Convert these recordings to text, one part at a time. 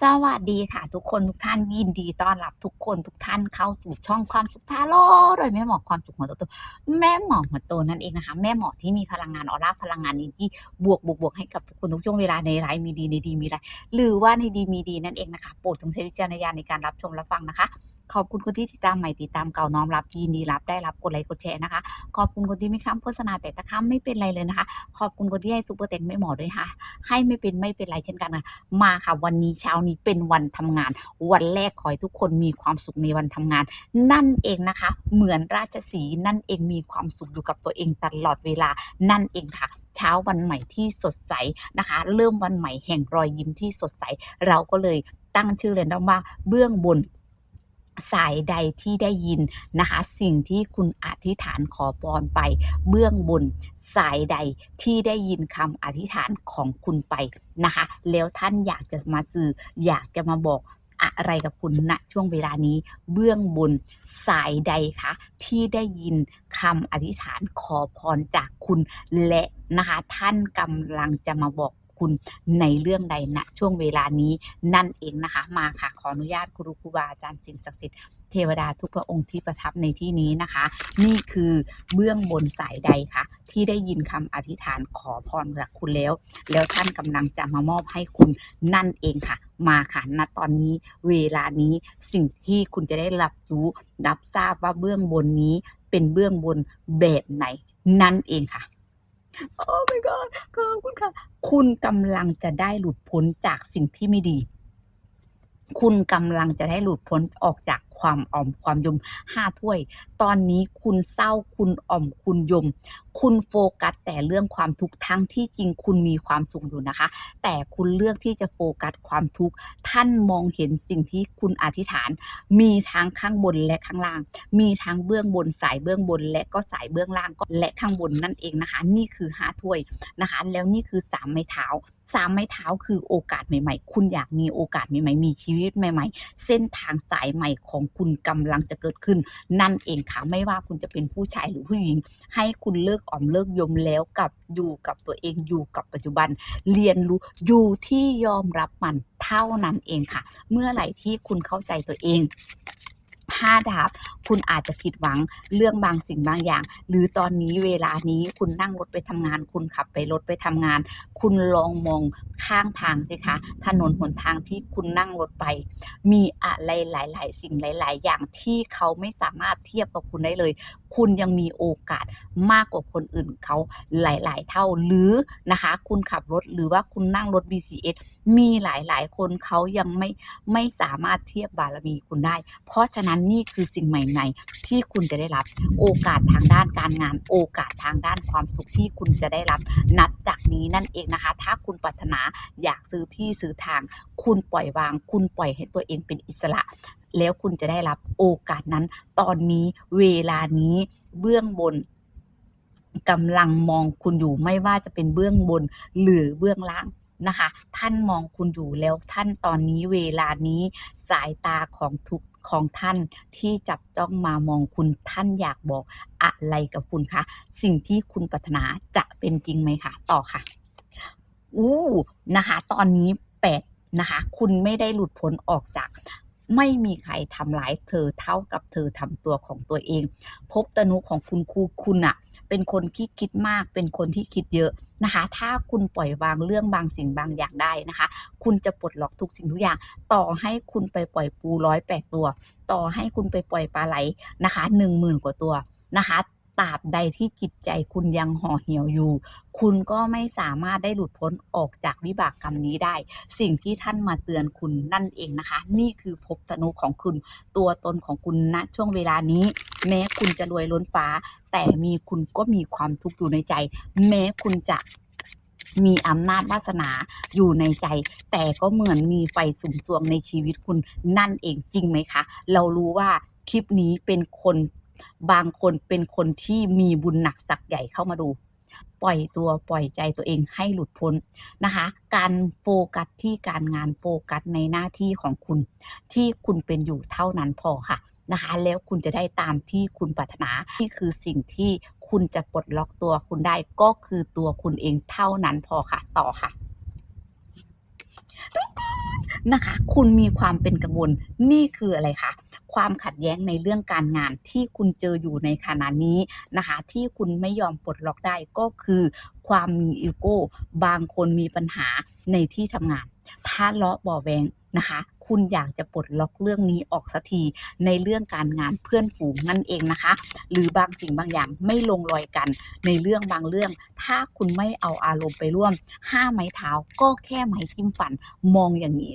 สวัสดีค่ะ ทุกคนทุกท่านยินดีต้อนรับทุกคนทุกท่านเข้าสู่ช่องความสุขทาโร่โดยแม่หมอความสุขหัวโตแม่หมอหัวโตนั่นเองนะคะ แม่หมอที่มีพลังงานออร่าพลังงานอินที่บวกบวกบวกให้กับทุกคนทุกช่วงเวลาในไลฟ์มีดีในดีมีไรหรือว่าในดีมีดีนั่นเองนะคะโปรดจงใช้วิจารณญาณในการรับชมรับฟังนะคะ ขอบคุณคนที่ติดตามใหม่ติดตามเก่าน้อมรับยินดีรับได้รับกดไลค์กดแชร์นะคะ ขอบคุณคนที่ไม่ค้ำโฆษณาแต่ตะค้ำไม่เป็นไรเลยนะคะ ขอบคุณคนที่ให้ซูเปอร์เต็งแม่หมอด้วยค่ะ ให้ไม่เป็นไม่เป็นไรเช่นกันนะมาค่ะ วันนี้เช้านี้เป็นวันทำงาน วันแรกขอให้ทุกคนมีความสุขในวันทำงาน นั่นเองนะคะ เหมือนราชสีนั่นเองมีความสุขอยู่กับตัวเองตลอดเวลานั่นเองค่ะเช้าวันใหม่ที่สดใสนะคะ เริ่มวันใหม่แห่งรอยยิ้มที่สดใส เราก็เลยตั้งชื่อเลยนว่าเบื้องบน สายใดที่ได้ยินนะคะ สิ่งที่คุณอธิษฐานขอพรไป เบื้องบนสายใดที่ได้ยินคำอธิษฐานของคุณไปนะคะ แล้วท่านอยากจะมาสื่ออยากจะมาบอกอะไรกับคุณณช่วงเวลานี้เบื้องบนสายใดคะที่ได้ยินคำอธิษฐานขอพรจากคุณและนะคะ ท่านกำลังจะมาบอก คุณในเรื่องใดณช่วงเวลานี้นั่นเองนะคะ มาค่ะขออนุญาตครูครูบาอาจารย์สิ่งศักดิ์สิทธิ์เทวดาทุกพระองค์ที่ประทับในที่นี้นะคะ นี่คือเบื้องบนสายใดคะที่ได้ยินคำอธิษฐานขอพรจากคุณแล้ว แล้วท่านกำลังจะมามอบให้คุณนั่นเองค่ะ มาค่ะณตอนนี้เวลานี้สิ่งที่คุณจะได้รับรู้รับทราบว่าเบื้องบนนี้เป็นเบื้องบนแบบไหนนั่นเองค่ะ โอ้ my god ขอบคุณค่ะ คุณกำลังจะได้หลุดพ้นจากสิ่งที่ไม่ดี คุณกำลังจะได้หลุดพ้นออกจากความอ่อมความยมห้าถ้วย ตอนนี้คุณเศร้าคุณอ่อมคุณยม คุณโฟกัสแต่เรื่องความทุกข์ทั้งที่จริงคุณมีความสุขอยู่นะคะ แต่คุณเลือกที่จะโฟกัสความทุกข์ท่านมองเห็นสิ่งที่คุณอธิษฐาน มีทั้งข้างบนและข้างล่าง มีทั้งเบื้องบนสายเบื้องบน และก็สายเบื้องล่างก็และข้างบนนั่นเองนะคะ นี่คือห้าถ้วยนะคะ แล้วนี่คือสามไม้เท้า สามไม้เท้าคือโอกาสใหม่ ๆ คุณอยากมีโอกาสใหม่ๆ มีชีวิตใหม่ ๆ เส้นทางสายใหม่ของคุณกำลังจะเกิดขึ้น นั่นเองค่ะไม่ว่าคุณจะเป็นผู้ชายหรือผู้หญิง ให้คุณเลิกอ่อมเลิกยมแล้วกับอยู่กับตัวเองอยู่กับปัจจุบัน เรียนรู้อยู่ที่ยอมรับมันเท่านั้นเองค่ะ เมื่อไหร่ที่คุณเข้าใจตัวเอง ห้าดาบ คุณอาจจะผิดหวังเรื่องบางสิ่งบางอย่าง หรือตอนนี้เวลานี้คุณนั่งรถไปทำงาน คุณขับไปรถไปทำงาน คุณลองมองข้างทางสิคะถนนหนทางที่คุณนั่งรถไป มีอะไรหลาย ๆ สิ่งหลาย ๆ อย่างที่เขาไม่สามารถเทียบกับคุณได้เลย คุณยังมีโอกาสมากกว่าคนอื่นเขาหลาย ๆ เท่าหรือนะคะ คุณขับรถหรือว่าคุณนั่งรถ BCS มีหลาย ๆ คนเขายังไม่ไม่สามารถเทียบบารมีคุณได้ เพราะฉะนั้นนี่คือสิ่งใหม่ ๆ ที่คุณจะได้รับ โอกาสทางด้านการงาน โอกาสทางด้านความสุขที่คุณจะได้รับ นับจากนี้นั่นเองนะคะ ถ้าคุณปรารถนาอยากซื้อที่ซื้อทาง คุณปล่อยวาง คุณปล่อยให้ตัวเองเป็นอิสระแล้วคุณจะได้รับโอกาสนั้น ตอนนี้เวลานี้เบื้องบนกำลังมองคุณอยู่ไม่ว่าจะเป็นเบื้องบนหรือเบื้องล่างนะคะ ท่านมองคุณอยู่แล้วท่านตอนนี้เวลานี้สายตาของทุก ของท่านที่จับจ้องมามองคุณท่านอยากบอกอะไรกับคุณคะสิ่งที่คุณปรารถนาจะเป็นจริงไหมคะต่อค่ะอู้นะคะ ตอนนี้แปดนะคะ คุณไม่ได้หลุดพ้นออกจาก ไม่มีใครทำร้ายเธอเท่ากับเธอทำตัวของตัวเอง พบตนุของคุณครูคุณอะเป็นคนที่คิดมาก เป็นคนที่คิดเยอะนะคะ ถ้าคุณปล่อยวางเรื่องบางสิ่งบางอย่างได้นะคะ คุณจะปลดล็อกทุกสิ่งทุกอย่าง ต่อให้คุณไปปล่อยปูร้อยแปดตัว ต่อให้คุณไปปล่อยปลาไหลนะคะหนึ่งหมื่นกว่าตัวนะคะ ตราบใดที่จิตใจคุณยังห่อเหี่ยวอยู่ คุณก็ไม่สามารถได้หลุดพ้นออกจากวิบากกรรมนี้ได้ สิ่งที่ท่านมาเตือนคุณนั่นเองนะคะ นี่คือภพธนูของคุณ ตัวตนของคุณณช่วงเวลานี้ แม้คุณจะรวยล้นฟ้า แต่มีคุณก็มีความทุกข์อยู่ในใจ แม้คุณจะมีอำนาจวาสนาอยู่ในใจ แต่ก็เหมือนมีไฟสุมจวงในชีวิตคุณนั่นเองจริงไหมคะ เรารู้ว่าคลิปนี้เป็นคน บางคนเป็นคนที่มีบุญหนักสักใหญ่เข้ามาดู ปล่อยตัวปล่อยใจตัวเองให้หลุดพ้นนะคะ การโฟกัสที่การงานโฟกัสในหน้าที่ของคุณ ที่คุณเป็นอยู่เท่านั้นพอค่ะนะคะแล้วคุณจะได้ตามที่คุณปรารถนานี่คือสิ่งที่คุณจะปลดล็อกตัวคุณได้ก็คือตัวคุณเองเท่านั้นพอค่ะ ต่อค่ะทุกคนนะคะ คุณมีความเป็นกังวลนี่คืออะไรคะ ความขัดแย้งในเรื่องการงานที่คุณเจออยู่ในขณะนี้นะคะ ที่คุณไม่ยอมปลดล็อกได้ก็คือความมีอีโก้ บางคนมีปัญหาในที่ทำงานถ้าเลาะบาะแวงนะคะ คุณอยากจะปลดล็อกเรื่องนี้ออกสักทีในเรื่องการงานเพื่อนฝูงนั่นเองนะคะ หรือบางสิ่งบางอย่างไม่ลงรอยกันในเรื่องบางเรื่อง ถ้าคุณไม่เอาอารมณ์ไปร่วมห้าไม้เท้าก็แค่ไม้จิ้มฟันมองอย่างนี้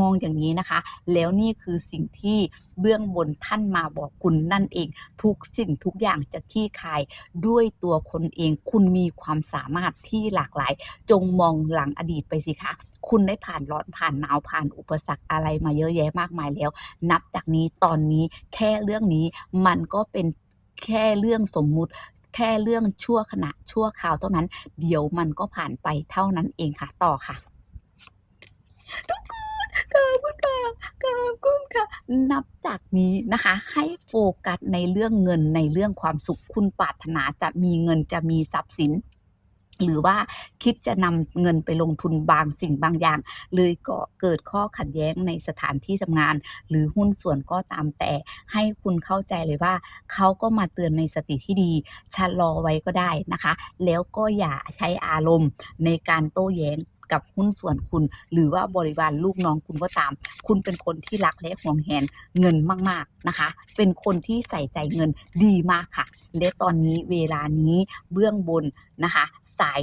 มองอย่างนี้นะคะ แล้วนี่คือสิ่งที่เบื้องบนท่านมาบอกคุณนั่นเอง ทุกสิ่งทุกอย่างจะคลี่คายด้วยตัวคนเอง คุณมีความสามารถที่หลากหลาย จงมองหลังอดีตไปสิคะ คุณได้ผ่านร้อนผ่านหนาวผ่านอุปสรรคอะไรมาเยอะแยะมากมายแล้ว นับจากนี้ตอนนี้แค่เรื่องนี้มันก็เป็นแค่เรื่องสมมุติแค่เรื่องชั่วขณะชั่วคราวเท่านั้น เดี๋ยวมันก็ผ่านไปเท่านั้นเองค่ะ ต่อค่ะทุกคน ขอบคุณค่ะขอบคุณค่ะ นับจากนี้นะคะ ให้โฟกัสในเรื่องเงินในเรื่องความสุขคุณปรารถนาจะมีเงินจะมีทรัพย์สินหรือว่าคิดจะนำเงินไปลงทุนบางสิ่งบางอย่าง เลยก็เกิดข้อขัดแย้งในสถานที่ทำงาน หรือหุ้นส่วนก็ตามแต่ให้คุณเข้าใจเลยว่า เขาก็มาเตือนในสติที่ดีชะลอไว้ก็ได้นะคะ แล้วก็อย่าใช้อารมณ์ในการโต้แย้ง กับหุ้นส่วนคุณ หรือว่าบริวารลูกน้องคุณก็ตาม คุณเป็นคนที่รักและห่วงแหนเงินมาก ๆนะคะ เป็นคนที่ใส่ใจเงินดีมากค่ะ และตอนนี้เวลานี้เบื้องบนนะคะ สาย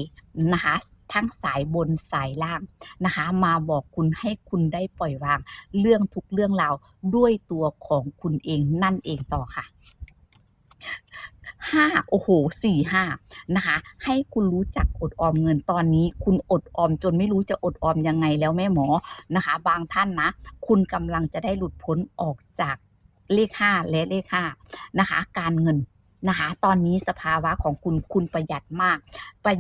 นะคะทั้งสายบนสายล่างนะคะ มาบอกคุณให้คุณได้ปล่อยวาง เรื่องทุกเรื่องราวด้วยตัวของคุณเองนั่นเองต่อค่ะ ห้าโอ้โหสี่ห้านะคะ ให้คุณรู้จักอดออมเงินตอนนี้ คุณอดออมจนไม่รู้จะอดออมยังไงแล้วแม่หมอนะคะ บางท่านนะ คุณกำลังจะได้หลุดพ้นออกจากเลขห้าและเลขห้านะคะ การเงินนะคะ ตอนนี้สภาวะของคุณคุณประหยัดมากประ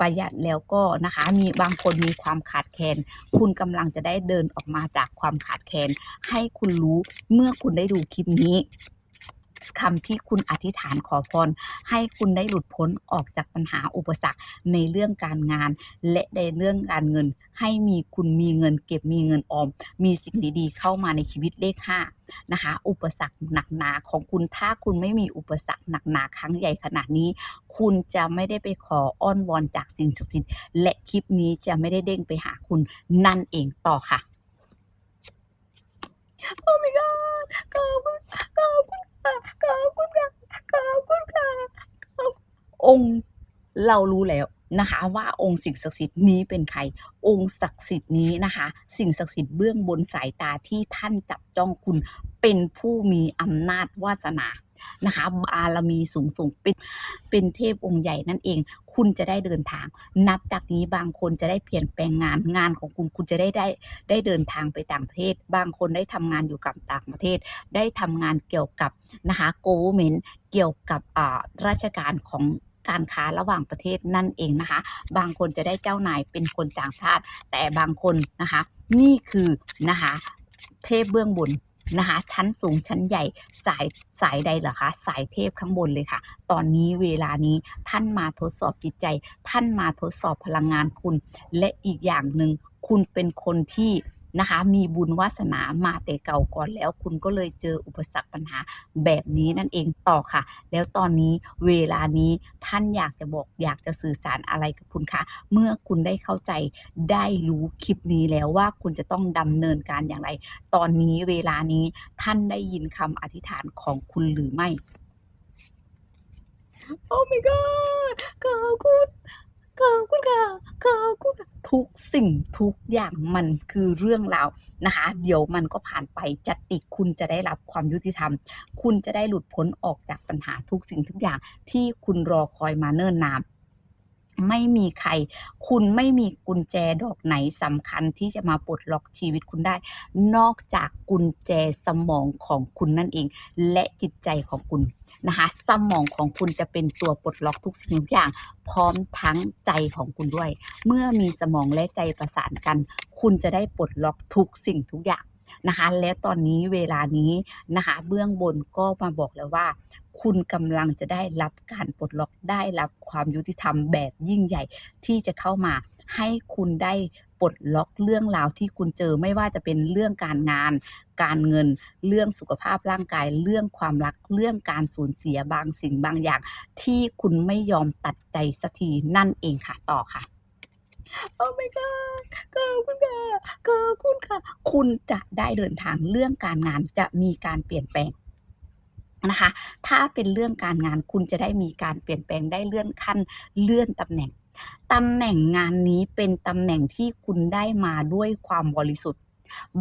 ประหยัดแล้วก็นะคะ มีบางคนมีความขาดแคลนคุณกำลังจะได้เดินออกมาจากความขาดแคลนให้คุณรู้เมื่อคุณได้ดูคลิปนี้ คำที่คุณอธิษฐานขอพร ให้คุณได้หลุดพ้นออกจากปัญหาอุปสรรคในเรื่องการงาน และในเรื่องการเงิน ให้มีคุณมีเงินเก็บมีเงินออม มีสิ่งดีๆ เข้ามาในชีวิตเลขห้านะคะ อุปสรรคหนักหนาของคุณถ้าคุณไม่มีอุปสรรคหนักหนาครั้งใหญ่ขนาดนี้ คุณจะไม่ได้ไปขออ้อนวอนจากสิ่งศักดิ์สิทธิ์และคลิปนี้จะไม่ได้เด้งไปหาคุณนั่นเองต่อค่ะโอ้ my god ขอบคุณขอบคุณ ค่ะขอบคุณค่ะขอบคุณค่ะอบองค์เรารู้แล้วนะคะว่าองค์สิ่งศักดิ์สิทธิ์นี้เป็นใคร องค์ศักดิ์สิทธิ์นี้นะคะ สิ่งศักดิ์สิทธิ์เบื้องบนสายตาที่ท่านจับจ้องคุณเป็นผู้มีอำนาจวาสนา นะคะบารมีสูงสูงเป็นเป็นเทพองค์ใหญ่นั่นเอง คุณจะได้เดินทาง นับจากนี้บางคนจะได้เปลี่ยนแปลงงานงานของคุณคุณจะได้ได้ได้เดินทางไปต่างประเทศ บางคนได้ทำงานอยู่กับต่างประเทศ ได้ทำงานเกี่ยวกับนะคะ government เกี่ยวกับอ่าราชการของการค้าระหว่างประเทศนั่นเองนะคะ บางคนจะได้เจ้านายเป็นคนต่างชาติ แต่บางคนนะคะ นี่คือนะคะ เทพเบื้องบน นะคะ ชั้นสูงชั้นใหญ่สายสายใดเหรอคะสายเทพข้างบนเลยค่ะ ตอนนี้เวลานี้ท่านมาทดสอบจิตใจ ท่านมาทดสอบพลังงานคุณ และอีกอย่างหนึ่งคุณเป็นคนที่ นะคะ มีบุญวาสนามาแต่เก่าก่อนแล้ว คุณก็เลยเจออุปสรรคปัญหาแบบนี้นั่นเองต่อค่ะ แล้วตอนนี้เวลานี้ท่านอยากจะบอกอยากจะสื่อสารอะไรกับคุณคะเมื่อคุณได้เข้าใจได้รู้คลิปนี้แล้วว่าคุณจะต้องดำเนินการอย่างไร ตอนนี้เวลานี้ท่านได้ยินคำอธิษฐานของคุณหรือไม่โอ้ my god ขอบคุณ ขอบคุณค่ะขอบคุณค่ะทุกสิ่งทุกอย่างมันคือเรื่องราวนะคะ เดี๋ยวมันก็ผ่านไปจะติคุณจะได้รับความยุติธรรม คุณจะได้หลุดพ้นออกจากปัญหาทุกสิ่งทุกอย่างที่คุณรอคอยมาเนิ่นนาน ไม่มีใคร คุณไม่มีกุญแจดอกไหนสำคัญที่จะมาปลดล็อกชีวิตคุณได้ นอกจากกุญแจสมองของคุณนั่นเอง และจิตใจของคุณนะคะ สมองของคุณจะเป็นตัวปลดล็อกทุกสิ่งทุกอย่าง พร้อมทั้งใจของคุณด้วย เมื่อมีสมองและใจประสานกัน คุณจะได้ปลดล็อกทุกสิ่งทุกอย่าง นะคะ และตอนนี้เวลานี้นะคะ เบื้องบนก็มาบอกแล้วว่า คุณกำลังจะได้รับการปลดล็อกได้รับความยุติธรรมแบบยิ่งใหญ่ที่จะเข้ามาให้คุณได้ปลดล็อกเรื่องราวที่คุณเจอไม่ว่าจะเป็นเรื่องการงาน การเงิน เรื่องสุขภาพร่างกาย เรื่องความรัก เรื่องการสูญเสียบางสิ่งบางอย่าง ที่คุณไม่ยอมตัดใจสักทีนั่นเองค่ะต่อค่ะ โอ้ my god ขอบคุณค่ะขอบคุณค่ะ คุณจะได้เดินทางเรื่องการงานจะมีการเปลี่ยนแปลงนะคะ ถ้าเป็นเรื่องการงานคุณจะได้มีการเปลี่ยนแปลงได้เลื่อนขั้นเลื่อนตำแหน่งตำแหน่งงานนี้เป็นตำแหน่งที่คุณได้มาด้วยความบริสุทธิ์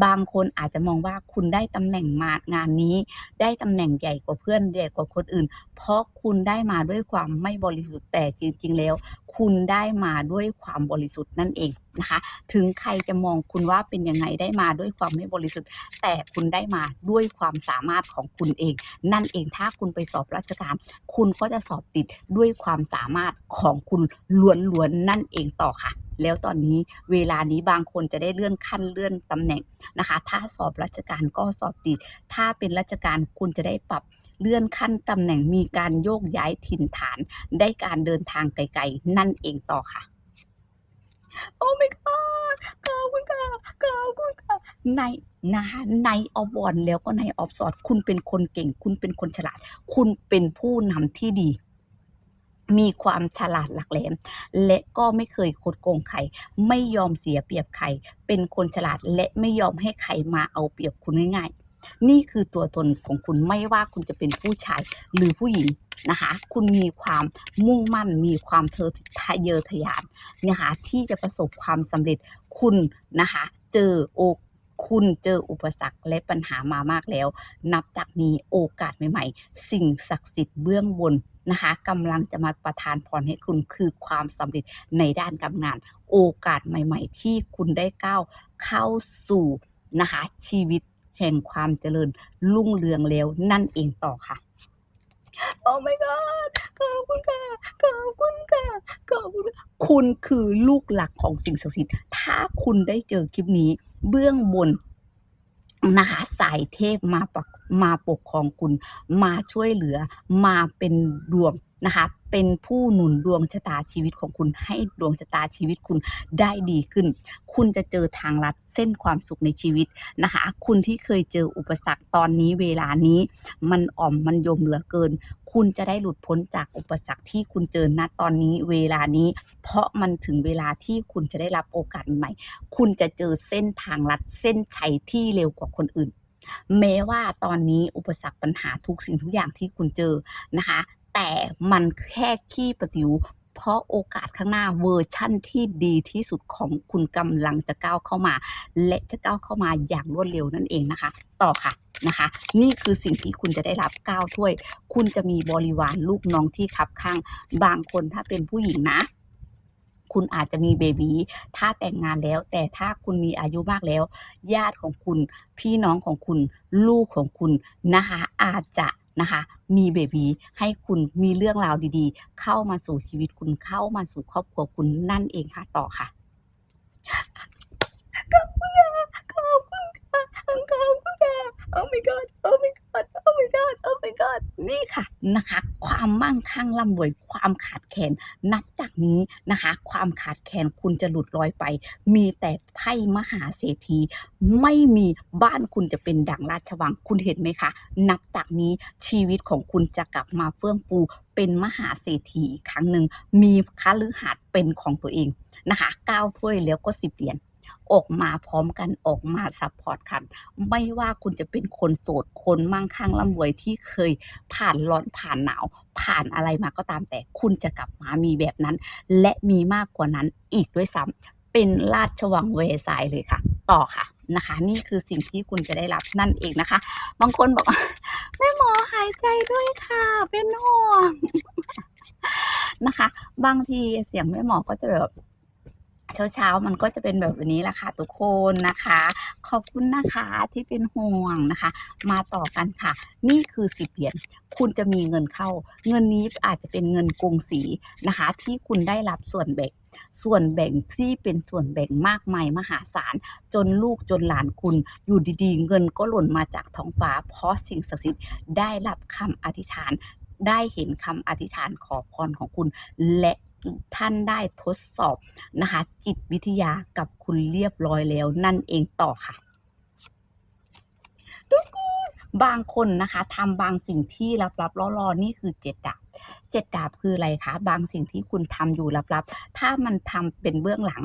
บางคนอาจจะมองว่าคุณได้ตำแหน่งมางานนี้ ได้ตำแหน่งใหญ่กว่าเพื่อนใหญ่กว่าคนอื่น เพราะคุณได้มาด้วยความไม่บริสุทธิ์แต่จริง ๆ แล้ว คุณได้มาด้วยความบริสุทธิ์นั่นเองนะคะ ถึงใครจะมองคุณว่าเป็นยังไงได้มาด้วยความไม่บริสุทธิ์ แต่คุณได้มาด้วยความสามารถของคุณเอง นั่นเองถ้าคุณไปสอบราชการ คุณก็จะสอบติดด้วยความสามารถของคุณล้วนๆนั่นเองต่อค่ะ แล้วตอนนี้เวลานี้บางคนจะได้เลื่อนขั้นเลื่อนตำแหน่งนะคะ ถ้าสอบราชการก็สอบติด ถ้าเป็นราชการคุณจะได้ปรับเลื่อนขั้นตำแหน่งมีการโยกย้ายถิ่นฐาน ได้การเดินทางไกลๆ นั่นเองต่อค่ะ โอ้ my god ขอบคุณค่ะขอบคุณค่ะในนะคะในออบอนแล้วก็ในออบสอดคุณเป็นคนเก่ง คุณเป็นคนฉลาด คุณเป็นผู้นำที่ดี มีความฉลาดหลักแหลม และก็ไม่เคยคดโกงใครไม่ยอมเสียเปรียบใครเป็นคนฉลาดและไม่ยอมให้ใครมาเอาเปรียบคุณง่ายๆ นี่คือตัวตนของคุณไม่ว่าคุณจะเป็นผู้ชายหรือผู้หญิงนะคะ คุณมีความมุ่งมั่น มีความเธอทะเยอทะยานนะคะที่จะประสบความสำเร็จคุณนะคะ เจอโอ คุณเจออุปสรรคและปัญหามามากแล้ว นับจากนี้โอกาสใหม่ๆ สิ่งศักดิ์สิทธิ์เบื้องบนนะคะกำลังจะมาประทานพรให้คุณคือความสำเร็จในด้านการงาน โอกาสใหม่ ๆ ที่คุณได้ก้าวเข้าสู่นะคะชีวิตแห่งความเจริญรุ่งเรืองแล้วนั่นเองต่อค่ะ โอ้ my god ขอบคุณค่ะ ขอบคุณค่ะ ขอบคุณค่ะคุณคือลูกหลักของสิ่งศักดิ์สิทธิ์ ถ้าคุณได้เจอคลิปนี้ เบื้องบนนะคะสายเทพมาปกมาปกครองคุณ มาช่วยเหลือ มาเป็นดวง นะคะ เป็นผู้หนุนดวงชะตาชีวิตของคุณให้ดวงชะตาชีวิตคุณได้ดีขึ้น คุณจะเจอทางลัดเส้นความสุขในชีวิตนะคะ คุณที่เคยเจออุปสรรคตอนนี้เวลานี้ มันอ่อมมันยมเหลือเกิน คุณจะได้หลุดพ้นจากอุปสรรคที่คุณเจอณตอนนี้เวลานี้ เพราะมันถึงเวลาที่คุณจะได้รับโอกาสใหม่ คุณจะเจอเส้นทางลัดเส้นชัยที่เร็วกว่าคนอื่นแม้ว่าตอนนี้อุปสรรคปัญหาทุกสิ่งทุกอย่างที่คุณเจอนะคะ แต่มันแค่ขี้ประติวเพราะโอกาสข้างหน้าเวอร์ชั่นที่ดีที่สุดของคุณกำลังจะก้าวเข้ามา และจะก้าวเข้ามาอย่างรวดเร็วนั่นเองนะคะ ต่อค่ะนะคะ นี่คือสิ่งที่คุณจะได้รับก้าวถ้วย คุณจะมีบริวารลูกน้องที่คับข้าง บางคนถ้าเป็นผู้หญิงนะคุณอาจจะมีเบบีถ้าแต่งงานแล้ว แต่ถ้าคุณมีอายุมากแล้ว ญาติของคุณ พี่น้องของคุณ ลูกของคุณนะคะ อาจจะ นะคะ มีเบบีให้คุณมีเรื่องราวดีๆ เข้ามาสู่ชีวิตคุณเข้ามาสู่ครอบครัวคุณนั่นเองค่ะต่อค่ะขอบคุณ โอ้ my god โอ้ my god โอ้ my god โอ้ my god นี่ค่ะนะคะ ความมั่งคั่งร่ำรวยความขาดแคลนนับจากนี้นะคะ ความขาดแคลนคุณจะหลุดลอยไป มีแต่ไพ่มหาเศรษฐีไม่มีบ้านคุณจะเป็นดั่งราชวังคุณเห็นไหมคะ นับจากนี้ชีวิตของคุณจะกลับมาเฟื่องฟูเป็นมหาเศรษฐีอีกครั้งหนึ่งมีคฤหาสน์เป็นของตัวเองนะคะเก้าถ้วยแล้วก็สิบเหรียญ ออกมาพร้อมกันออกมาซัพพอร์ตกัน ไม่ว่าคุณจะเป็นคนโสดคนมั่งคั่งร่ำรวยที่เคยผ่านร้อนผ่านหนาว ผ่านอะไรมาก็ตามแต่คุณจะกลับมามีแบบนั้น และมีมากกว่านั้นอีกด้วยซ้ำเป็นราชวังเวร์ไซน์เลยค่ะ ต่อค่ะนะคะ นี่คือสิ่งที่คุณจะได้รับนั่นเองนะคะ บางคนบอกแม่หมอหายใจด้วยค่ะ เป็นห่วงนะคะ บางทีเสียงแม่หมอก็จะแบบ เช้าๆมันก็จะเป็นแบบนี้แหละค่ะทุกคนนะคะ ขอบคุณนะคะที่เป็นห่วงนะคะ มาต่อกันค่ะ นี่คือสิบเหรียญคุณจะมีเงินเข้า เงินนี้อาจจะเป็นเงินกงสีนะคะ ที่คุณได้รับส่วนแบ่งส่วนแบ่งที่เป็นส่วนแบ่งมากมายมหาศาล จนลูกจนหลานคุณอยู่ดีๆ เงินก็หล่นมาจากท้องฟ้า เพราะสิ่งศักดิ์สิทธิ์ได้รับคำอธิษฐานได้เห็นคำอธิษฐานขอพรของคุณ และ ท่านได้ทดสอบนะคะ จิตวิทยากับคุณเรียบร้อยแล้วนั่นเองต่อค่ะทุกคนบางคนนะคะทำบางสิ่งที่ลับๆล่อๆนี่คือเจ็ดดาบเจ็ดดาบคืออะไรคะ บางสิ่งที่คุณทำอยู่ลับๆ ถ้ามันทำเป็นเบื้องหลัง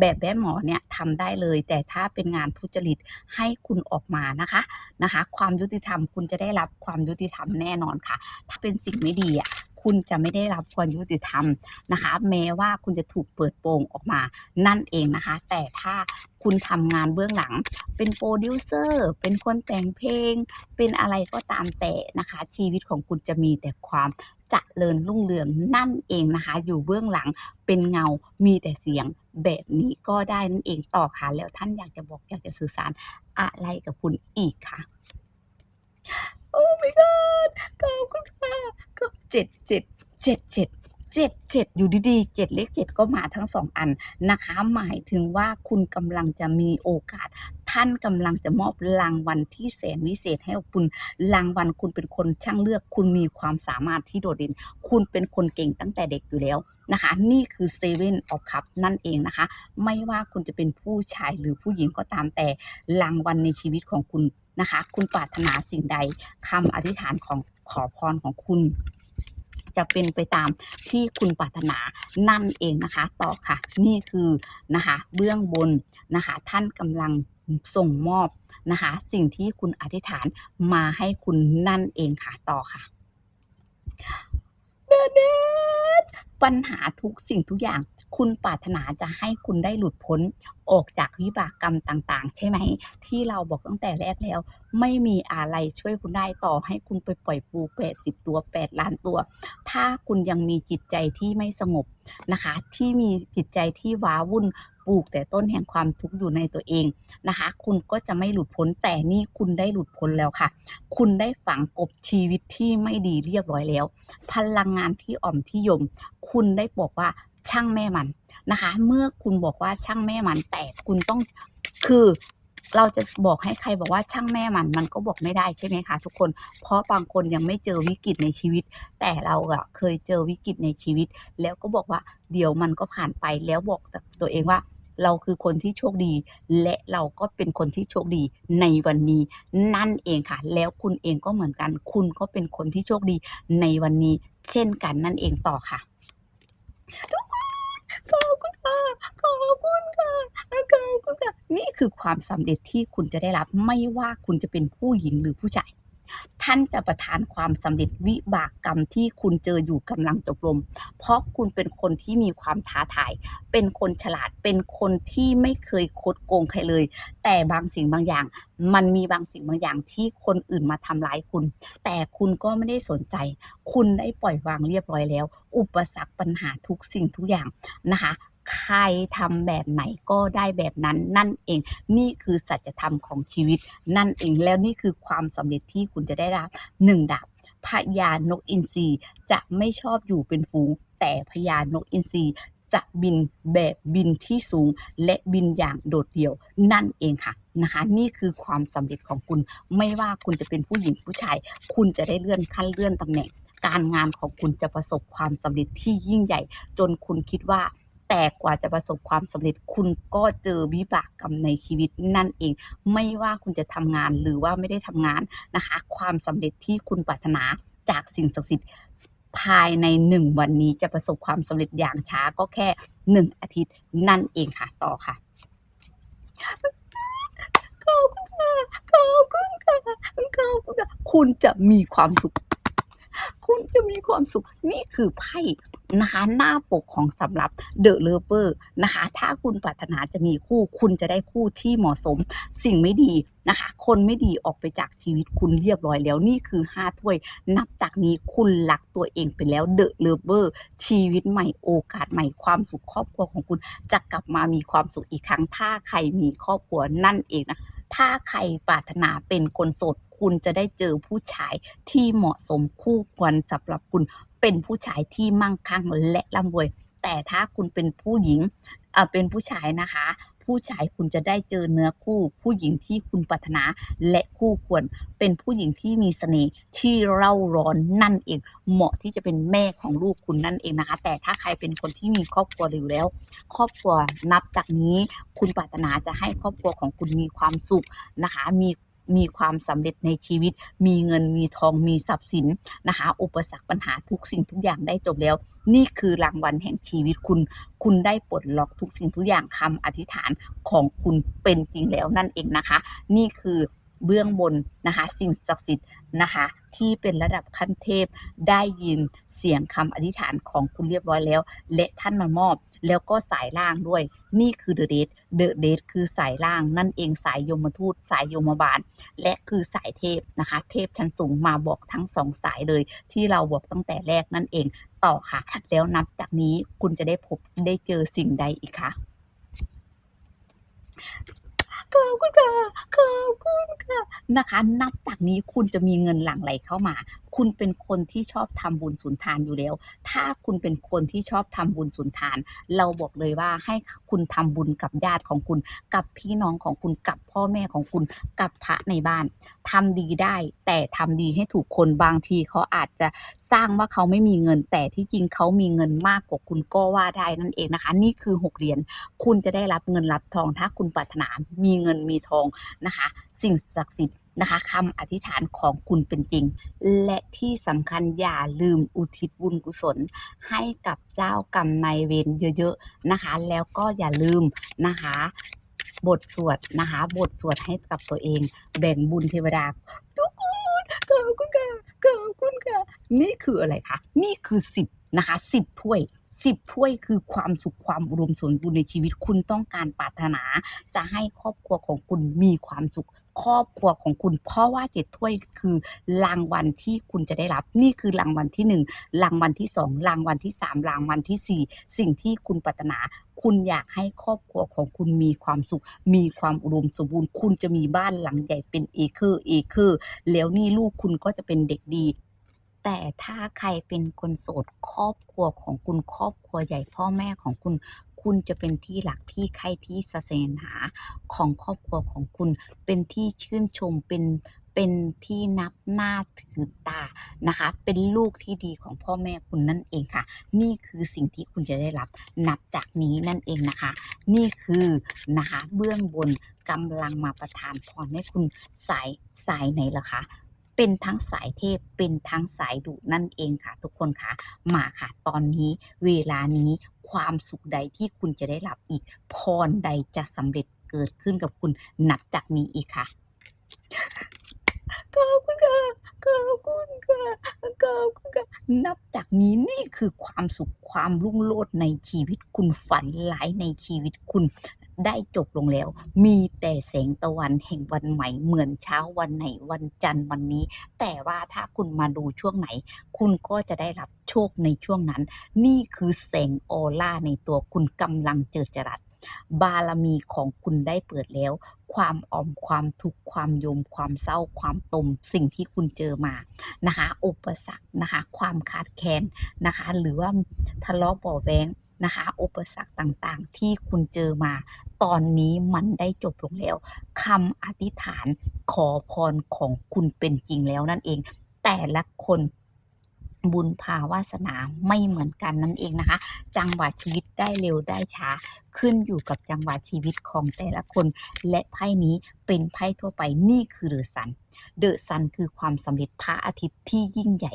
แบบแม่หมอเนี่ยทำได้เลย แต่ถ้าเป็นงานทุจริตให้คุณออกมานะคะนะคะ ความยุติธรรมคุณจะได้รับความยุติธรรมแน่นอนค่ะ ถ้าเป็นสิ่งไม่ดีอะ คุณจะไม่ได้รับความยุติธรรมนะคะ แม้ว่าคุณจะถูกเปิดโปงออกมานั่นเองนะคะ แต่ถ้าคุณทำงานเบื้องหลัง เป็นโปรดิวเซอร์เป็นคนแต่งเพลง เป็นอะไรก็ตามแต่นะคะ ชีวิตของคุณจะมีแต่ความเจริญรุ่งเรืองนั่นเองนะคะ อยู่เบื้องหลังเป็นเงามีแต่เสียงแบบนี้ก็ได้นั่นเองต่อค่ะแล้วท่านอยากจะบอกอยากจะสื่อสารอะไรกับคุณอีกค่ะ โอ้ my god ขอบคุณค่ะก็เจ็ดเจ็ดเจ็ดเจ็ด เจ็ดเจ็ดอยู่ดีๆเจ็ดเลขเจ็ดก็มาทั้งสองอันนะคะ หมายถึงว่าคุณกำลังจะมีโอกาส ท่านกำลังจะมอบรางวัลที่แสนวิเศษให้กับคุณรางวัลคุณเป็นคนช่างเลือก คุณมีความสามารถที่โดดเด่น คุณเป็นคนเก่งตั้งแต่เด็กอยู่แล้วนะคะ นี่คือเซเว่นออฟคัพนั่นเองนะคะ ไม่ว่าคุณจะเป็นผู้ชายหรือผู้หญิงก็ตามแต่รางวัลในชีวิตของคุณนะคะ คุณปรารถนาสิ่งใดคำอธิษฐานของขอพรของคุณ จะเป็นไปตามที่คุณปรารถนานั่นเองนะคะต่อค่ะ นี่คือนะคะเบื้องบนนะคะท่านกำลังส่งมอบนะคะ สิ่งที่คุณอธิษฐานมาให้คุณนั่นเองค่ะต่อค่ะเดเดปัญหาทุกสิ่งทุกอย่าง คุณปรารถนาจะให้คุณได้หลุดพ้นออกจากวิบากกรรมต่างๆ ใช่ไหม ที่เราบอกตั้งแต่แรกแล้ว ไม่มีอะไรช่วยคุณได้ต่อให้คุณไปปล่อยปู80ตัว8ล้านตัว ถ้าคุณยังมีจิตใจที่ไม่สงบนะคะ ที่มีจิตใจที่ว้าวุ่นปลูกแต่ต้นแห่งความทุกข์อยู่ในตัวเองนะคะ คุณก็จะไม่หลุดพ้นแต่นี่คุณได้หลุดพ้นแล้วค่ะ คุณได้ฝังกบชีวิตที่ไม่ดีเรียบร้อยแล้ว พลังงานที่อ่อมที่ยม คุณได้บอกว่า ช่างแม่มันนะคะ เมื่อคุณบอกว่าช่างแม่มันแต่คุณต้องคือเราจะบอกให้ใครบอกว่าช่างแม่มันมันก็บอกไม่ได้ใช่ไหมคะทุกคน เพราะบางคนยังไม่เจอวิกฤตในชีวิต แต่เราอะเคยเจอวิกฤตในชีวิต แล้วก็บอกว่าเดี๋ยวมันก็ผ่านไปแล้วบอกตัวเองว่า เราคือคนที่โชคดี และเราก็เป็นคนที่โชคดีในวันนี้ นั่นเองค่ะ แล้วคุณเองก็เหมือนกัน คุณก็เป็นคนที่โชคดีในวันนี้ เช่นกันนั่นเองต่อค่ะทุก ขอบคุณค่ะ ขอบคุณค่ะขอบคุณค่ะ นี่คือความสำเร็จที่คุณจะได้รับไม่ว่าคุณจะเป็นผู้หญิงหรือผู้ชาย ท่านจะประทานความสำเร็จวิบากกรรมที่คุณเจออยู่กำลังจบลงเพราะคุณเป็นคนที่มีความท้าทาย เป็นคนฉลาด เป็นคนที่ไม่เคยคดโกงใครเลย แต่บางสิ่งบางอย่าง มันมีบางสิ่งบางอย่างที่คนอื่นมาทำร้ายคุณ แต่คุณก็ไม่ได้สนใจ คุณได้ปล่อยวางเรียบร้อยแล้ว อุปสรรคปัญหาทุกสิ่งทุกอย่างนะคะ ใครทำแบบไหนก็ได้แบบนั้นนั่นเอง นี่คือสัจธรรมของชีวิตนั่นเองแล้วนี่คือความสำเร็จที่คุณจะได้รับหนึ่งดาบพญานกอินทรีจะไม่ชอบอยู่เป็นฝูง แต่พญานกอินทรีจะบินแบบบินที่สูงและบินอย่างโดดเดี่ยวนั่นเองค่ะนะคะ นี่คือความสำเร็จของคุณไม่ว่าคุณจะเป็นผู้หญิงผู้ชาย คุณจะได้เลื่อนขั้นเลื่อนตำแหน่ง การงานของคุณจะประสบความสำเร็จที่ยิ่งใหญ่ จนคุณคิดว่า แต่กว่าจะประสบความสำเร็จ คุณก็เจอวิบากกรรมในชีวิตนั่นเอง ไม่ว่าคุณจะทำงานหรือว่าไม่ได้ทำงานนะคะ ความสำเร็จที่คุณปรารถนาจากสิ่งศักดิ์สิทธิ์ภายในหนึ่งวันนี้จะประสบความสำเร็จอย่างช้าก็แค่หนึ่งอาทิตย์นั่นเองค่ะ ต่อค่ะขอบคุณค่ะขอบคุณค่ะขอบคุณค่ะคุณจะมีความสุข คุณจะมีความสุข นี่คือไพ่ นะคะ หน้าปกของสำหรับ The Lover นะคะ ถ้าคุณปรารถนาจะมีคู่คุณจะได้คู่ที่เหมาะสม สิ่งไม่ดีนะคะ คนไม่ดีออกไปจากชีวิตคุณเรียบร้อยแล้วนี่คือ 5 ถ้วย นับจากนี้คุณรักตัวเองไปแล้ว The Lover ชีวิตใหม่โอกาสใหม่ความสุขครอบครัวของคุณจะกลับมามีความสุขอีกครั้ง ถ้าใครมีครอบครัวนั่นเองนะถ้าใครปรารถนาเป็นคนโสด คุณจะได้เจอผู้ชายที่เหมาะสมคู่ควรสำหรับคุณ เป็นผู้ชายที่มั่งคั่งและร่ำรวย แต่ถ้าคุณเป็นผู้หญิงเป็นผู้ชายนะคะ ผู้ชายคุณจะได้เจอเนื้อคู่ ผู้หญิงที่คุณปรารถนาและคู่ควร เป็นผู้หญิงที่มีเสน่ห์ที่เร่าร้อนนั่นเอง เหมาะที่จะเป็นแม่ของลูกคุณนั่นเองนะคะ แต่ถ้าใครเป็นคนที่มีครอบครัวอยู่แล้ว ครอบครัวนับจากนี้ คุณปรารถนาจะให้ครอบครัวของคุณมีความสุขนะคะ มี มีความสำเร็จในชีวิต มีเงินมีทองมีทรัพย์สินนะคะ อุปสรรคปัญหาทุกสิ่งทุกอย่างได้จบแล้ว นี่คือรางวัลแห่งชีวิตคุณ คุณได้ปลดล็อกทุกสิ่งทุกอย่างคำอธิษฐานของคุณเป็นจริงแล้วนั่นเองนะคะ นี่คือ เบื้องบนนะคะสิ่งศักดิ์สิทธิ์นะคะที่เป็นระดับขั้นเทพได้ยินเสียงคำอธิษฐานของคุณเรียบร้อยแล้ว และท่านมามอบ แล้วก็สายล่างด้วย นี่คือเดอะเดทเดอะเดทคือสายล่างนั่นเองสายยมทูต สายยมบาล และคือสายเทพนะคะ เทพชั้นสูงมาบอกทั้งสองสายเลย ที่เราบอกตั้งแต่แรกนั่นเองต่อค่ะ แล้วนับจากนี้คุณจะได้พบได้เจอสิ่งใดอีกคะ ขอบคุณค่ะขอบคุณค่ะนะคะ นับจากนี้คุณจะมีเงินหลั่งไหลเข้ามา คุณเป็นคนที่ชอบทำบุญสุนทานอยู่แล้ว ถ้าคุณเป็นคนที่ชอบทำบุญสุนทาน เราบอกเลยว่าให้คุณทำบุญกับญาติของคุณ กับพี่น้องของคุณกับพ่อแม่ของคุณกับพระในบ้านทำดีได้ แต่ทำดีให้ถูกคนบางทีเขาอาจจะสร้างว่าเขาไม่มีเงินแต่ที่จริงเขามีเงินมากกว่าคุณก็ว่าได้นั่นเองนะคะ นี่คือหกเหรียญคุณจะได้รับเงินรับทองถ้าคุณปรารถนามีเงินมีทองนะคะ สิ่งศักดิ์สิทธิ์นะคะคำอธิษฐานของคุณเป็นจริง และที่สำคัญอย่าลืมอุทิศบุญกุศล ให้กับเจ้ากรรมนายเวรเยอะๆนะคะ แล้วก็อย่าลืมนะคะบทสวดนะคะ บทสวดให้กับตัวเอง แบ่งบุญเทวดาทุกคนขอบคุณค่ะขอบคุณค่ะนี่คืออะไรคะนี่คือสิบนะคะสิบถ้วย สิบถ้วยคือความสุขความอุดมสมบูรณ์ในชีวิตคุณต้องการปรารถนา จะให้ครอบครัวของคุณมีความสุขครอบครัวของคุณ เพราะว่าเจ็ดถ้วยคือรางวัลที่คุณจะได้รับ นี่คือรางวัลที่หนึ่งรางวัลที่สองรางวัลที่สามรางวัลที่สี่สิ่งที่คุณปรารถนา คุณอยากให้ครอบครัวของคุณมีความสุข มีความอุดมสมบูรณ์ คุณจะมีบ้านหลังใหญ่เป็นเอเคอร์เอเคอร์แล้วนี่ลูกคุณก็จะเป็นเด็กดี แต่ถ้าใครเป็นคนโสดครอบครัวของคุณครอบครัวใหญ่พ่อแม่ของคุณ คุณจะเป็นที่หลักที่ใครที่สเสนหาของครอบครัวของคุณ เป็นที่ชื่นชมเป็นเป็นที่นับหน้าถือตานะคะ เป็นลูกที่ดีของพ่อแม่คุณนั่นเองค่ะ นี่คือสิ่งที่คุณจะได้รับนับจากนี้นั่นเองนะคะ นี่คือนะคะเบื้องบนกำลังมาประทานพรให้คุณสายสายไหนล่ะคะ เป็นทั้งสายเทพเป็นทั้งสายดุนั่นเองค่ะ ทุกคนค่ะมาค่ะ ตอนนี้เวลานี้ความสุขใดที่คุณจะได้รับอีกพรใดจะสำเร็จเกิดขึ้นกับคุณนับจากนี้อีกค่ะขอบคุณค่ะขอบคุณค่ะขอบคุณค่ะนับจากนี้นี่คือความสุขความรุ่งโรจน์ในชีวิตคุณฝันร้ายในชีวิตคุณ ได้จบลงแล้ว มีแต่แสงตะวันแห่งวันใหม่ เหมือนเช้าวันไหนวันจันทร์วันนี้ แต่ว่าถ้าคุณมาดูช่วงไหน คุณก็จะได้รับโชคในช่วงนั้น นี่คือแสงออร่าในตัวคุณกำลังเจิดจรัสบารมีของคุณได้เปิดแล้ว ความอ่อมความทุกข์ความโยม ความเศร้าความตมสิ่งที่คุณเจอมานะคะอุปสรรคนะคะ ความขาดแคลนนะคะ หรือว่าทะเลาะบาะแวง นะคะอุปสรรคต่างๆ ที่คุณเจอมา ตอนนี้มันได้จบลงแล้วคำอธิษฐานขอพรของคุณเป็นจริงแล้วนั่นเอง แต่ละคนบุญภาวาสนาไม่เหมือนกันนั่นเองนะคะ จังหวะชีวิตได้เร็วได้ช้า ขึ้นอยู่กับจังหวะชีวิตของแต่ละคน และไพ่นี้เป็นไพ่ทั่วไปนี่คือเดอะซัน เดอะซันคือความสำเร็จพระอาทิตย์ที่ยิ่งใหญ่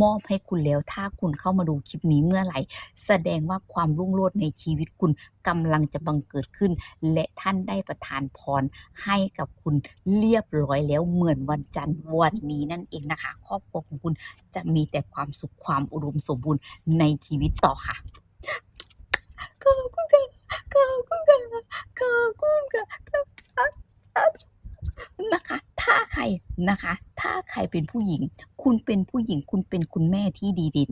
มอบให้คุณแล้วถ้าคุณเข้ามาดูคลิปนี้เมื่อไหร่ แสดงว่าความรุ่งโรจน์ในชีวิตคุณกำลังจะบังเกิดขึ้น และท่านได้ประทานพรให้กับคุณเรียบร้อยแล้วเหมือนวันจันทร์วันนี้นั่นเองนะคะ ครอบครัวของคุณจะมีแต่ความสุขความอุดมสมบูรณ์ในชีวิตต่อค่ะขอบคุณค่ะขอบคุณค่ะขอบคุณค่ะ นะคะ ถ้าใครนะคะ ถ้าใครเป็นผู้หญิง คุณเป็นผู้หญิง คุณเป็นคุณแม่ที่ดีเด่น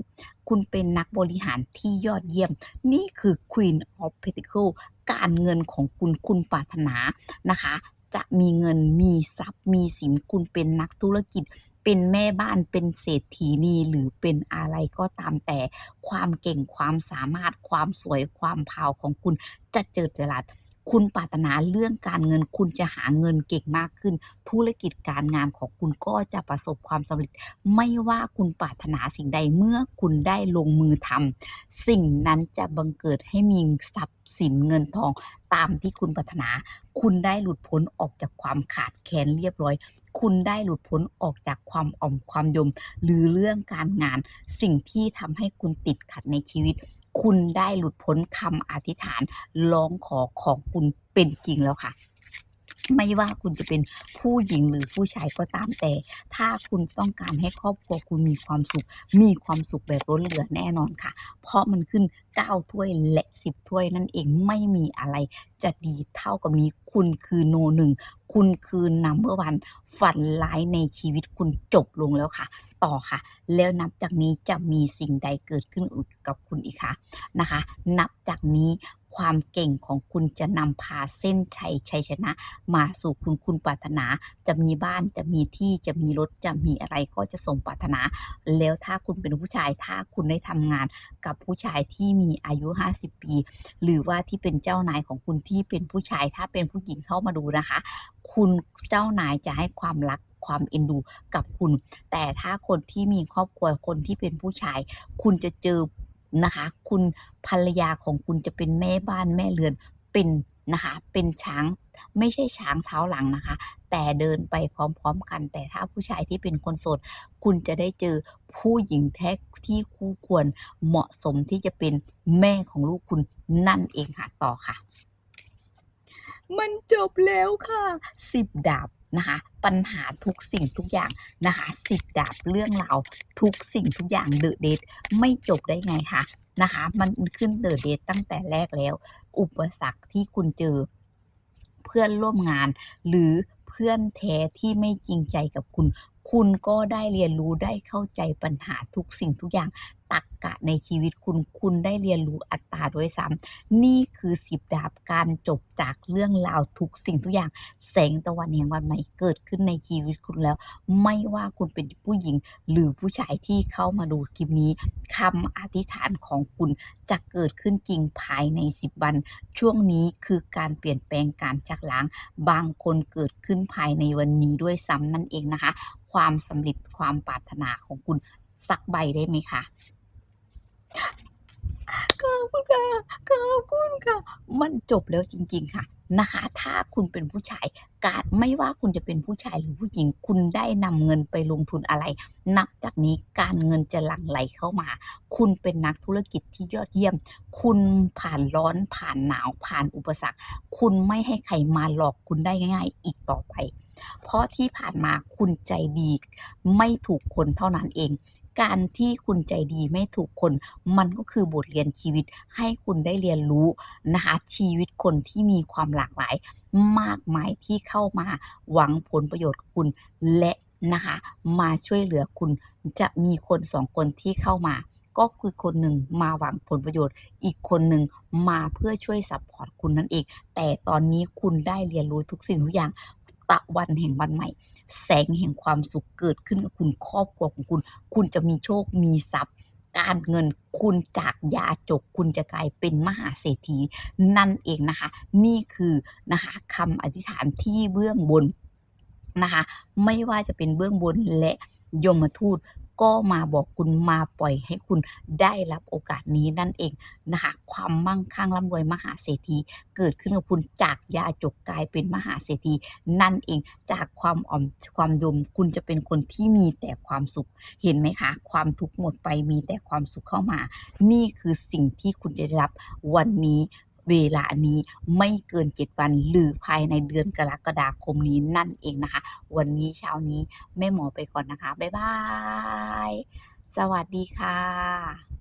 คุณเป็นนักบริหารที่ยอดเยี่ยม นี่คือ Queen of Pentacle การเงินของคุณคุณปรารถนานะคะ จะมีเงินมีทรัพย์ มีสินคุณเป็นนักธุรกิจ เป็นแม่บ้านเป็นเศรษฐีนีหรือเป็นอะไรก็ตามแต่ ความเก่งความสามารถความสวยความพาวของคุณจะเจิดจรัส คุณปรารถนาเรื่องการเงิน คุณจะหาเงินเก่งมากขึ้น ธุรกิจการงานของคุณก็จะประสบความสำเร็จ ไม่ว่าคุณปรารถนาสิ่งใดเมื่อคุณได้ลงมือทำสิ่งนั้นจะบังเกิดให้มีทรัพย์สินเงินทองตามที่คุณปรารถนา คุณได้หลุดพ้นออกจากความขาดแคลนเรียบร้อย คุณได้หลุดพ้นออกจากความอ่อมความยม หรือเรื่องการงาน สิ่งที่ทำให้คุณติดขัดในชีวิต คุณได้หลุดพ้นคำอธิษฐานร้องขอของคุณเป็นจริงแล้วค่ะ ไม่ว่าคุณจะเป็นผู้หญิงหรือผู้ชายก็ตามแต่ ถ้าคุณต้องการให้ครอบครัวคุณมีความสุข มีความสุขแบบล้นเหลือแน่นอนค่ะ เพราะมันขึ้น 9 ถ้วยและ 10 ถ้วยนั่นเองไม่มีอะไรจะดีเท่ากับนี้คุณคือโนหนึ่งคุณคือนัมเบอร์วันฝันร้ายในชีวิตคุณจบลงแล้วค่ะ ต่อค่ะ แล้วนับจากนี้จะมีสิ่งใดเกิดขึ้นอีกกับคุณอีกคะนะคะ นับจากนี้ ความเก่งของคุณจะนำพาเส้นชัยชัยชนะ มาสู่คุณคุณปรารถนา จะมีบ้านจะมีที่จะมีรถจะมีอะไรก็จะสมปรารถนา แล้วถ้าคุณเป็นผู้ชายถ้าคุณได้ทำงานกับผู้ชายที่มีอายุ 50 ปี หรือว่าที่เป็นเจ้านายของคุณที่เป็นผู้ชายถ้าเป็นผู้หญิงเข้ามาดูนะคะ คุณเจ้านายจะให้ความรักความเอ็นดูกับคุณ แต่ถ้าคนที่มีครอบครัวคนที่เป็นผู้ชาย คุณจะเจอ นะคะ คุณภรรยาของคุณจะเป็นแม่บ้านแม่เรือนเป็นนะคะ เป็นช้างไม่ใช่ช้างเท้าหลังนะคะ แต่เดินไปพร้อมๆกัน แต่ถ้าผู้ชายที่เป็นคนโสด คุณจะได้เจอผู้หญิงแท้ที่คู่ควรเหมาะสมที่จะเป็นแม่ของลูกคุณนั่นเองค่ะต่อค่ะ มันจบแล้วค่ะสิบดาบ นะคะ ปัญหาทุกสิ่งทุกอย่างนะคะสิบดาบเรื่องราวทุกสิ่งทุกอย่างเดอะเดทไม่จบได้ไงคะนะคะ มันขึ้นเดอะเดทตั้งแต่แรกแล้ว อุปสรรคที่คุณเจอ เพื่อนร่วมงาน หรือเพื่อนแท้ที่ไม่จริงใจกับคุณ คุณก็ได้เรียนรู้ได้เข้าใจปัญหาทุกสิ่งทุกอย่าง ตักกะในชีวิตคุณ คุณได้เรียนรู้อัตราด้วยซ้ำนี่คือสิบดาบการจบจากเรื่องราวทุกสิ่งทุกอย่าง แสงตะวันแห่งวันใหม่เกิดขึ้นในชีวิตคุณแล้ว ไม่ว่าคุณเป็นผู้หญิงหรือผู้ชายที่เข้ามาดูคลิปนี้คำอธิษฐานของคุณจะเกิดขึ้นจริงภายใน 10 วัน ช่วงนี้คือการเปลี่ยนแปลงการชักล้างบางคนเกิดขึ้นภายในวันนี้ด้วยซ้ำนั่นเองนะคะ ความสำเร็จความปรารถนาของคุณสักใบได้ไหมคะ ขอบคุณค่ะขอบคุณค่ะ มันจบแล้วจริง ๆ ค่ะนะคะ ถ้าคุณเป็นผู้ชาย การไม่ว่าคุณจะเป็นผู้ชายหรือผู้หญิง คุณได้นำเงินไปลงทุนอะไร นับจากนี้การเงินจะหลั่งไหลเข้ามา คุณเป็นนักธุรกิจที่ยอดเยี่ยม คุณผ่านร้อนผ่านหนาวผ่านอุปสรรค คุณไม่ให้ใครมาหลอกคุณได้ง่าย ๆ อีกต่อไป เพราะที่ผ่านมาคุณใจดี ไม่ถูกคนเท่านั้นเอง การที่คุณใจดีไม่ถูกคน มันก็คือบทเรียนชีวิตให้คุณได้เรียนรู้นะคะชีวิตคนที่มีความหลากหลาย มากมายที่เข้ามาหวังผลประโยชน์กับคุณและนะคะมาช่วยเหลือคุณจะมีคนสองคนที่เข้ามา ก็คือคนหนึ่งมาหวังผลประโยชน์ อีกคนหนึ่งมาเพื่อช่วยซัพพอร์ตคุณนั่นเอง แต่ตอนนี้คุณได้เรียนรู้ทุกสิ่งทุกอย่างตะวันแห่งวันใหม่ แสงแห่งความสุขเกิดขึ้นกับคุณครอบครัวของคุณ คุณจะมีโชคมีทรัพย์ การเงินคุณจากยาจกคุณจะกลายเป็นมหาเศรษฐีนั่นเองนะคะ นี่คือนะคะคำอธิษฐานที่เบื้องบนนะคะ ไม่ว่าจะเป็นเบื้องบนและยมทูต ก็มาบอกคุณมาปล่อยให้คุณได้รับโอกาสนี้นั่นเองนะคะความมั่งคั่งร่ำรวยมหาเศรษฐีเกิดขึ้นกับคุณจากยาจกกลายเป็นมหาเศรษฐีนั่นเองจากความอ่อมความยมคุณจะเป็นคนที่มีแต่ความสุข เห็นไหมคะ ความทุกข์หมดไปมีแต่ความสุขเข้ามา นี่คือสิ่งที่คุณจะได้รับวันนี้ เวลานี้ไม่เกิน 7 วันหรือภายในเดือนกรกฎาคมนี้นั่นเองนะคะ วันนี้เช้านี้แม่หมอไปก่อนนะคะ บ๊ายบาย สวัสดีค่ะ